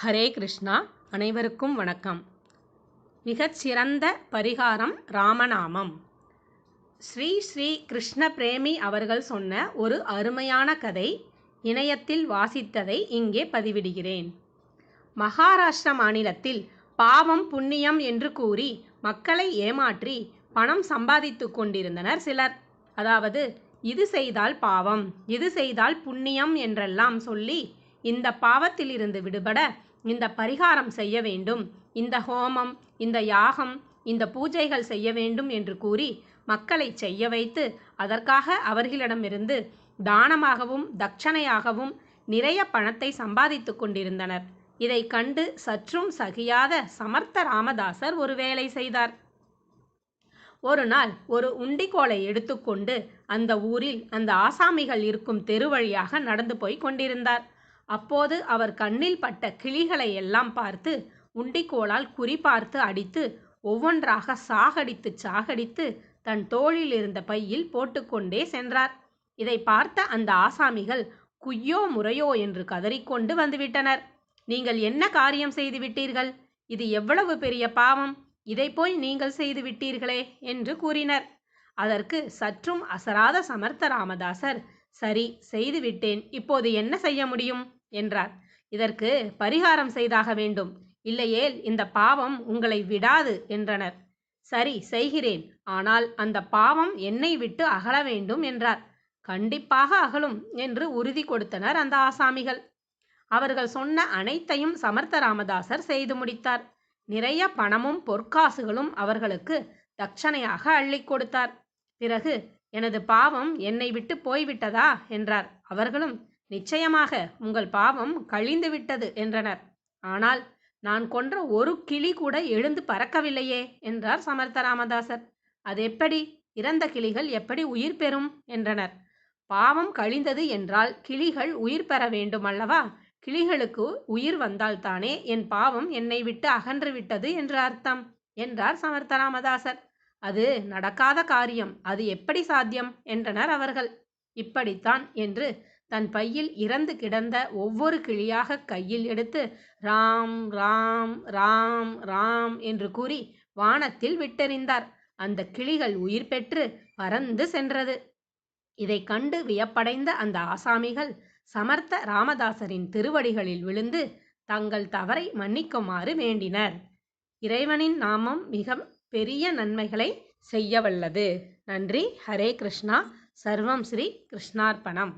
ஹரே கிருஷ்ணா அனைவருக்கும் வணக்கம். மிகச்சிறந்த பரிகாரம் ராமநாமம். ஸ்ரீ ஸ்ரீ கிருஷ்ண பிரேமி அவர்கள் சொன்ன ஒரு அருமையான கதை இணையத்தில் வாசித்ததை இங்கே பதிவிடுகிறேன். மகாராஷ்டிர மாநிலத்தில் பாவம் புண்ணியம் என்று கூறி மக்களை ஏமாற்றி பணம் சம்பாதித்து கொண்டிருந்தனர் சிலர். அதாவது இது செய்தால் பாவம் இது செய்தால் புண்ணியம் என்றெல்லாம் சொல்லி இந்த பாவத்திலிருந்து விடுபட இந்த பரிகாரம் செய்ய வேண்டும். இந்த ஹோமம் இந்த யாகம் இந்த பூஜைகள் செய்ய வேண்டும் என்று கூறி மக்களை செய்ய வைத்து அதற்காக அவர்களிடமிருந்து தானமாகவும் தட்சணையாகவும் நிறைய பணத்தை சம்பாதித்து கொண்டிருந்தனர். இதை கண்டு சற்றும் சகியாத சமர்த்த ராமதாசர் ஒரு வேலை செய்தார். ஒரு நாள் ஒரு உண்டிக்கோலை எடுத்துக்கொண்டு அந்த ஊரில் அந்த ஆசாமிகள் இருக்கும் தெரு வழியாக நடந்து போய் கொண்டிருந்தார். அப்போது அவர் கண்ணில் பட்ட கிளிகளை எல்லாம் பார்த்து உண்டிக்கோளால் குறிபார்த்து அடித்து ஒவ்வொன்றாக சாகடித்து சாகடித்து தன் தோளில் இருந்த பையில் போட்டுக்கொண்டே சென்றார். இதை பார்த்த அந்த ஆசாமிகள் குய்யோ முறையோ என்று கதறிக்கொண்டு வந்துவிட்டனர். நீங்கள் என்ன காரியம் செய்து விட்டீர்கள்? இது எவ்வளவு பெரிய பாவம்? இதை போய் நீங்கள் செய்து விட்டீர்களே என்று கூறினர். அதற்கு சற்றும் அசராத சமர்த்த ராமதாசர் சரி செய்துவிட்டேன் இப்போது என்ன செய்ய முடியும்? என்றார். இதற்கு பரிகாரம் செய்தாக வேண்டும். இல்லையேல் இந்த பாவம் உங்களை விடாது என்றனர். சரி செய்கிறேன். ஆனால் அந்த பாவம் என்னை விட்டு அகல வேண்டும் என்றார். கண்டிப்பாக அகலும் என்று உறுதி கொடுத்தனர் அந்த ஆசாமிகள். அவர்கள் சொன்ன அனைத்தையும் சமர்த்த ராமதாசர் செய்து முடித்தார். நிறைய பணமும் பொற்காசுகளும் அவர்களுக்கு தட்சணையாக அள்ளி கொடுத்தார். பிறகு எனது பாவம் என்னை விட்டு போய்விட்டதா? என்றார். அவர்களும் நிச்சயமாக உங்கள் பாவம் கழிந்து விட்டது என்றனர். ஆனால் நான் கொன்ற ஒரு கிளி கூட எழுந்து பறக்கவில்லையே? என்றார் சமர்த்த ராமதாசர். அது எப்படி? இறந்த கிளிகள் எப்படி உயிர் பெறும்? என்றனர். பாவம் கழிந்தது என்றால் கிளிகள் உயிர் பெற வேண்டும் அல்லவா? கிளிகளுக்கு உயிர் வந்தால்தானே என் பாவம் என்னை விட்டு அகன்று விட்டது என்று அர்த்தம்? என்றார் சமர்த்த ராமதாசர். அது நடக்காத காரியம். அது எப்படி சாத்தியம்? என்றனர் அவர்கள். இப்படித்தான் என்று தன் பையில் இறந்து கிடந்த ஒவ்வொரு கிளியாக கையில் எடுத்து ராம் ராம் ராம் ராம் என்று கூறி வானத்தில் விட்டெறிந்தார். அந்த கிளிகள் உயிர் பெற்று பறந்து சென்றது. இதை கண்டு வியப்படைந்த அந்த ஆசாமிகள் சமர்த்த ராமதாசரின் திருவடிகளில் விழுந்து தங்கள் தவறை மன்னிக்குமாறு வேண்டினர். இறைவனின் நாமம் மிக பெரிய நன்மைகளை செய்ய வல்லது நன்றி. ஹரே கிருஷ்ணா. சர்வம் ஸ்ரீ கிருஷ்ணார்ப்பணம்